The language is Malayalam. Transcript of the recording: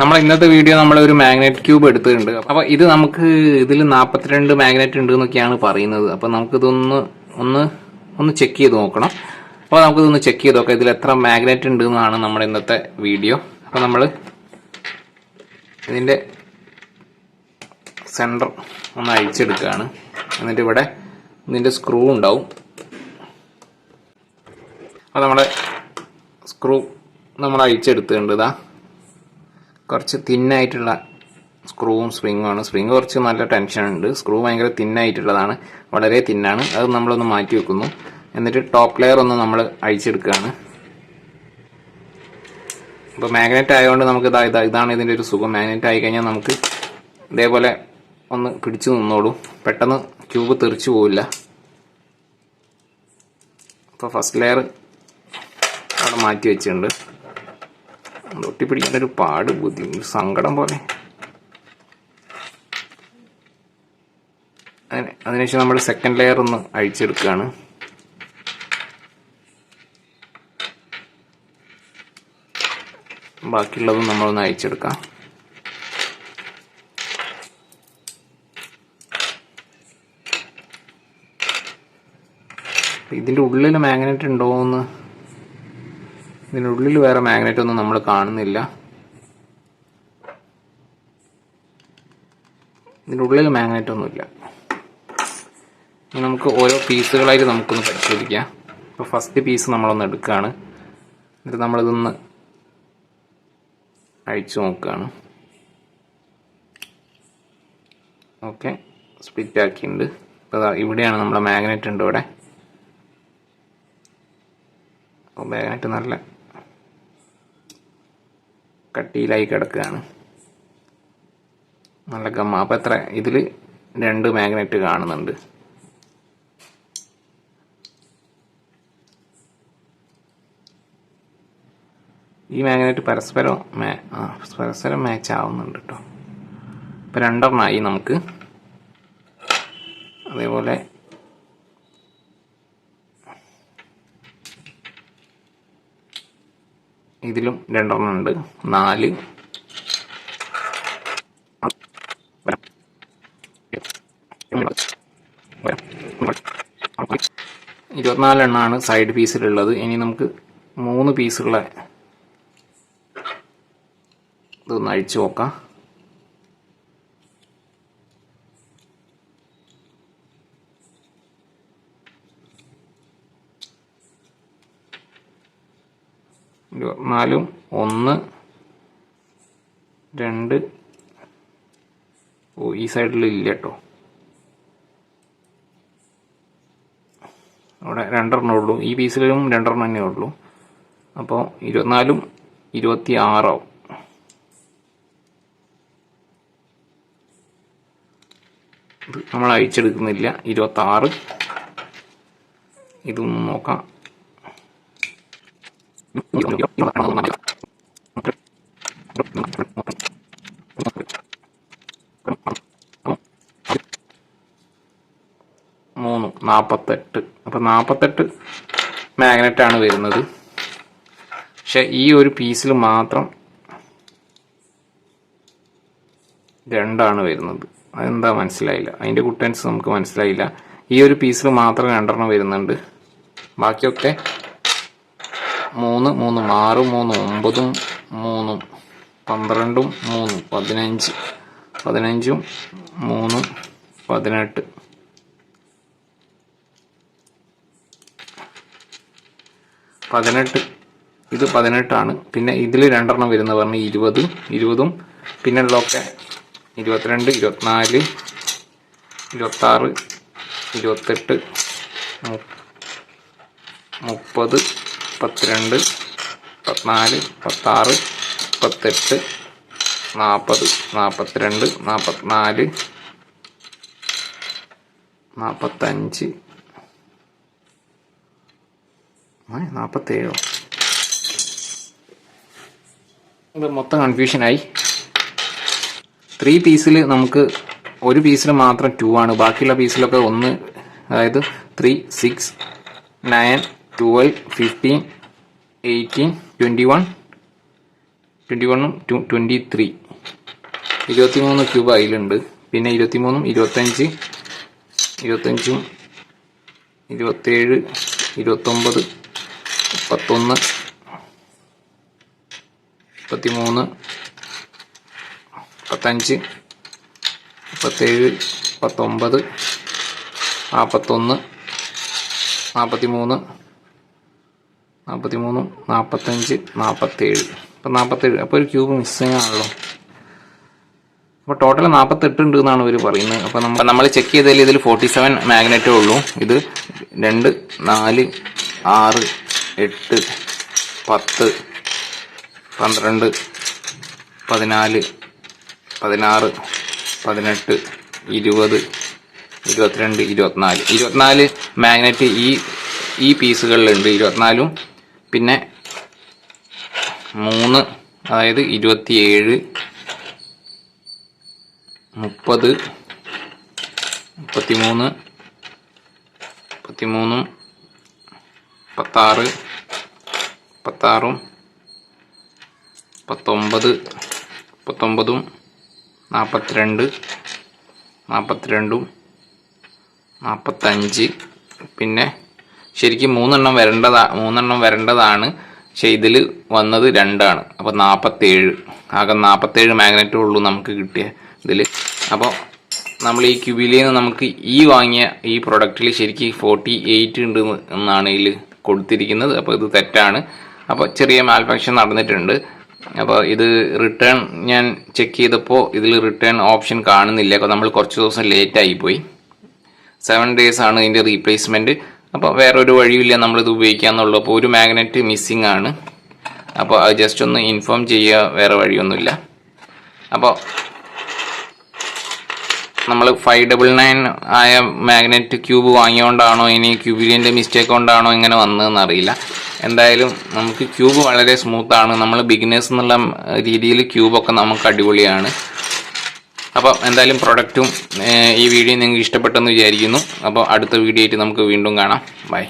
നമ്മൾ ഇന്നത്തെ വീഡിയോ നമ്മൾ ഒരു മാഗ്നറ്റ് ക്യൂബ് എടുത്തിട്ടുണ്ട്. അപ്പൊ ഇത് നമുക്ക് ഇതിൽ നാൽപ്പത്തിരണ്ട് മാഗ്നറ്റ് ഉണ്ട് എന്നൊക്കെയാണ് പറയുന്നത്. അപ്പൊ നമുക്കിതൊന്ന് ഒന്ന് ഒന്ന് ചെക്ക് ചെയ്ത് നോക്കണം. അപ്പോൾ നമുക്കിതൊന്ന് ചെക്ക് ചെയ്ത് നോക്കാം. ഇതിൽ എത്ര മാഗ്നറ്റ് ഉണ്ട് എന്നാണ് നമ്മുടെ ഇന്നത്തെ വീഡിയോ അപ്പോൾ നമ്മൾ ഇതിന്റെ സെന്റർ ഒന്ന് അഴിച്ചെടുക്കുകയാണ് എന്നിട്ട് ഇവിടെ ഇതിന്റെ സ്ക്രൂ ഉണ്ടാവും. അപ്പോൾ നമ്മുടെ സ്ക്രൂ നമ്മൾ അഴിച്ചെടുത്തിട്ടുണ്ട്. ഇതാ. കുറച്ച് തിന്നായിട്ടുള്ള സ്ക്രൂവും സ്പ്രിങ്ങും ആണ്. സ്പ്രിങ് കുറച്ച് നല്ല ടെൻഷൻ ഉണ്ട്. സ്ക്രൂ ഭയങ്കര തിന്നായിട്ടുള്ളതാണ്. വളരെ തിന്നാണ്. അത് നമ്മളൊന്ന് മാറ്റി വെക്കുന്നു. എന്നിട്ട് ടോപ്പ് ലെയർ ഒന്ന് നമ്മൾ അഴിച്ചെടുക്കുകയാണ്. ഇപ്പോൾ മാഗ്നറ്റ് ആയതുകൊണ്ട് നമുക്ക് ഇതാ ഇതാ ഇതാണ് ഇതിന്റെ ഒരു സുഖം. മാഗ്നറ്റ് ആയി കഴിഞ്ഞാൽ നമുക്ക് ഇതേപോലെ ഒന്ന് പിടിച്ചു നിന്നോളൂ. പെട്ടെന്ന് ക്യൂബ് തെറിച്ചു പോവില്ല. അപ്പോൾ ഫസ്റ്റ് ലെയർ അവിടെ മാറ്റി വെച്ചിട്ടുണ്ട്. ഒട്ടിപ്പിടിക്കാൻ ഒരു പാട് ബുദ്ധിമുട്ട് സങ്കടം പോലെ. അതിന് അതിനുശേഷം നമ്മൾ സെക്കൻഡ് ലെയർ ഒന്ന് അഴിച്ചെടുക്കുകയാണ്. ബാക്കിയുള്ളതും നമ്മളൊന്ന് അഴിച്ചെടുക്കാം. ഇതിന്റെ ഉള്ളിൽ മാഗ്നറ്റ് ഉണ്ടോ എന്ന് ഇതിനുള്ളിൽ വേറെ മാഗ്നറ്റ് ഒന്നും നമ്മൾ കാണുന്നില്ല. ഇതിനുള്ളിൽ മാഗ്നറ്റ് ഒന്നുമില്ല. നമുക്ക് ഓരോ പീസുകളായിട്ട് നമുക്കൊന്ന് പരിശോധിക്കാം. ഇപ്പോൾ ഫസ്റ്റ് പീസ് നമ്മളൊന്ന് എടുക്കുകയാണ് എന്നിട്ട് നമ്മളിതൊന്ന് അഴിച്ചു നോക്കുകയാണ് ഓക്കെ സ്പ്ലിറ്റ് ആക്കിയിട്ടുണ്ട്. ഇപ്പോൾ ഇവിടെയാണ് നമ്മുടെ മാഗ്നറ്റ് ഉണ്ട് ഇവിടെ. മാഗ്നറ്റ് നല്ല കട്ടിയിലായി കിടക്കുകയാണ്. നല്ല ഗമ്മ അപ്പം എത്ര? ഇതിൽ രണ്ട് മാഗ്നറ്റ് കാണുന്നുണ്ട്. ഈ മാഗ്നറ്റ് പരസ്പരം മേ പരസ്പരം മാച്ച് ആവുന്നുണ്ട് കേട്ടോ ഇപ്പം രണ്ടെണ്ണമായി നമുക്ക്. അതേപോലെ ഇതിലും രണ്ടെണ്ണം ഉണ്ട്. നാല്. ഇരുപത്തിനാലെണ്ണമാണ് സൈഡ് പീസിലുള്ളത് ഇനി നമുക്ക് മൂന്ന് പീസുകളെ ഇതൊന്ന് അഴിച്ചു നോക്കാം. ഇരുപത്തിനാലും ഒന്ന് രണ്ട്. ഓ ഈ സൈഡിൽ ഇല്ല കേട്ടോ. അവിടെ രണ്ടെണ്ണേ ഉള്ളൂ. ഈ പീസിലും രണ്ടെണ്ണം തന്നെ ഉള്ളൂ. അപ്പോൾ ഇരുപത്തിനാലും ഇരുപത്തി ആറാവും നമ്മൾ അയച്ചെടുക്കുന്നില്ല ഇരുപത്തി ആറ് ഇതൊന്നും നോക്കാം. മൂന്ന് നാൽപ്പത്തെട്ട് അപ്പം നാൽപ്പത്തെട്ട് മാഗ്നറ്റ് ആണ് വരുന്നത്. പക്ഷെ ഈ ഒരു പീസിൽ മാത്രം രണ്ടാണ് വരുന്നത്. അതെന്താ മനസ്സിലായില്ല. അതിന്റെ കുട്ടൻസ് നമുക്ക് മനസ്സിലായില്ല. ഈ ഒരു പീസിൽ മാത്രം രണ്ടെണ്ണം വരുന്നുണ്ട്. ബാക്കിയൊക്കെ മൂന്ന് മൂന്നും ആറ് മൂന്ന് ഒമ്പതും മൂന്നും പന്ത്രണ്ടും മൂന്നും പതിനഞ്ച് പതിനഞ്ചും മൂന്നും പതിനെട്ട്. പതിനെട്ട്. ഇത് പതിനെട്ടാണ്. പിന്നെ ഇതിൽ രണ്ടെണ്ണം വരുന്ന പറഞ്ഞ് ഇരുപത് ഇരുപതും. പിന്നെ ഉള്ളതൊക്കെ ഇരുപത്തിരണ്ട് ഇരുപത്തിനാല് ഇരുപത്താറ് ഇരുപത്തെട്ട് മുപ്പത് പത്തിരണ്ട് പത്തിനാല് പത്താറ് മുപ്പത്തെട്ട് നാൽപ്പത് നാൽപ്പത്തിരണ്ട് നാൽപ്പത്തിനാല് നാൽപ്പത്തഞ്ച് നാൽപ്പത്തേഴോ മൊത്തം കൺഫ്യൂഷനായി ത്രീ പീസിൽ നമുക്ക് ഒരു പീസിൽ മാത്രം ടു ആണ്. ബാക്കിയുള്ള പീസിലൊക്കെ ഒന്ന് അതായത് three six nine twelve fifteen eighteen twenty one twenty വണ്ണും ടു ട്വന്റി ത്രീ ഇരുപത്തി മൂന്ന് ക്യൂബ് അതിലുണ്ട്. പിന്നെ ഇരുപത്തി മൂന്നും ഇരുപത്തഞ്ച് ഇരുപത്തഞ്ചും ഇരുപത്തേഴ് ഇരുപത്തൊമ്പത് മുപ്പത്തൊന്ന് മുപ്പത്തിമൂന്ന് മുപ്പത്തഞ്ച് മുപ്പത്തേഴ് മുപ്പത്തൊമ്പത് നാൽപ്പത്തൊന്ന് നാൽപ്പത്തി മൂന്ന് നാൽപ്പത്തി മൂന്നും നാൽപ്പത്തഞ്ച് നാൽപ്പത്തേഴ് അപ്പം നാൽപ്പത്തേഴ് അപ്പോൾ ഒരു ക്യൂബ് മിസ്സിങ് ആണല്ലോ. അപ്പോൾ ടോട്ടൽ നാൽപ്പത്തെട്ട് ഉണ്ട് എന്നാണ് ഇവർ പറയുന്നത്. അപ്പോൾ നമ്മൾ നമ്മൾ ചെക്ക് ചെയ്തതിൽ ഇതിൽ ഫോർട്ടി സെവൻ മാഗ്നറ്റേ ഉള്ളൂ. ഇത് രണ്ട് നാല് ആറ് എട്ട് പത്ത് പന്ത്രണ്ട് പതിനാല് പതിനാറ് പതിനെട്ട് ഇരുപത് ഇരുപത്തിരണ്ട് ഇരുപത്തിനാല്. ഇരുപത്തിനാല് മാഗ്നറ്റ് ഈ ഈ പീസുകളിലുണ്ട് ഇരുപത്തിനാലും പിന്നെ മൂന്ന് അതായത് ഇരുപത്തിയേഴ് മുപ്പത് മുപ്പത്തിമൂന്ന് മുപ്പത്തിമൂന്നും മുപ്പത്താറ് മുപ്പത്താറും പത്തൊമ്പത് പത്തൊമ്പതും നാൽപ്പത്തിരണ്ട് നാൽപ്പത്തിരണ്ടും നാൽപ്പത്തഞ്ച് പിന്നെ ശരിക്കും മൂന്നെണ്ണം വരേണ്ടതാ മൂന്നെണ്ണം വരേണ്ടതാണ്. പക്ഷെ ഇതിൽ വന്നത് രണ്ടാണ്. അപ്പോൾ നാൽപ്പത്തേഴ് ആകെ നാൽപ്പത്തേഴ് മാഗ്നറ്റേ ഉള്ളൂ നമുക്ക് കിട്ടിയ ഇതിൽ അപ്പോൾ നമ്മൾ ഈ ക്യൂബിലിൽ നിന്ന് നമുക്ക് ഈ വാങ്ങിയ ഈ പ്രൊഡക്റ്റിൽ ശരിക്കും ഫോർട്ടി എയ്റ്റ് ഉണ്ട് എന്നാണ് ഇതിൽ കൊടുത്തിരിക്കുന്നത്. അപ്പോൾ ഇത് തെറ്റാണ്. അപ്പോൾ ചെറിയ മാൽഫാക്ഷൻ നടന്നിട്ടുണ്ട്. അപ്പോൾ ഇത് റിട്ടേൺ ഞാൻ ചെക്ക് ചെയ്തപ്പോൾ ഇതിൽ റിട്ടേൺ ഓപ്ഷൻ കാണുന്നില്ല. അപ്പോൾ നമ്മൾ കുറച്ച് ദിവസം ലേറ്റ് ആയിപ്പോയി സെവൻ ഡേയ്സ് ആണ് ഇതിന്റെ റീപ്ലേസ്മെന്റ് അപ്പോൾ വേറൊരു വഴിയില്ല നമ്മളിത് ഉപയോഗിക്കാന്നുള്ളൂ. അപ്പോൾ ഒരു മാഗ്നറ്റ് മിസ്സിംഗ് ആണ്. അപ്പോൾ അത് ജസ്റ്റ് ഒന്ന് ഇൻഫോം ചെയ്യുക വേറെ വഴിയൊന്നുമില്ല. അപ്പോൾ നമ്മൾ ഫൈവ് ഡബിൾ നയൻ ആയ മാഗ്നറ്റ് ക്യൂബ് വാങ്ങിയോണ്ടാണോ ഇനി ക്യൂബിലിന്റെ മിസ്റ്റേക്ക് കൊണ്ടാണോ ഇങ്ങനെ വന്നതെന്ന് അറിയില്ല. എന്തായാലും നമുക്ക് ക്യൂബ് വളരെ സ്മൂത്താണ് നമ്മൾ ബിഗിനേഴ്സ് എന്നുള്ള രീതിയിൽ ക്യൂബൊക്കെ നമുക്ക് അടിപൊളിയാണ്. അപ്പോൾ എന്തായാലും പ്രൊഡക്റ്റും ഈ വീഡിയോ നിങ്ങൾക്ക് ഇഷ്ടപ്പെട്ടെന്ന് വിചാരിക്കുന്നു. അപ്പോൾ അടുത്ത വീഡിയോ ആയിട്ട് നമുക്ക് വീണ്ടും കാണാം. ബൈ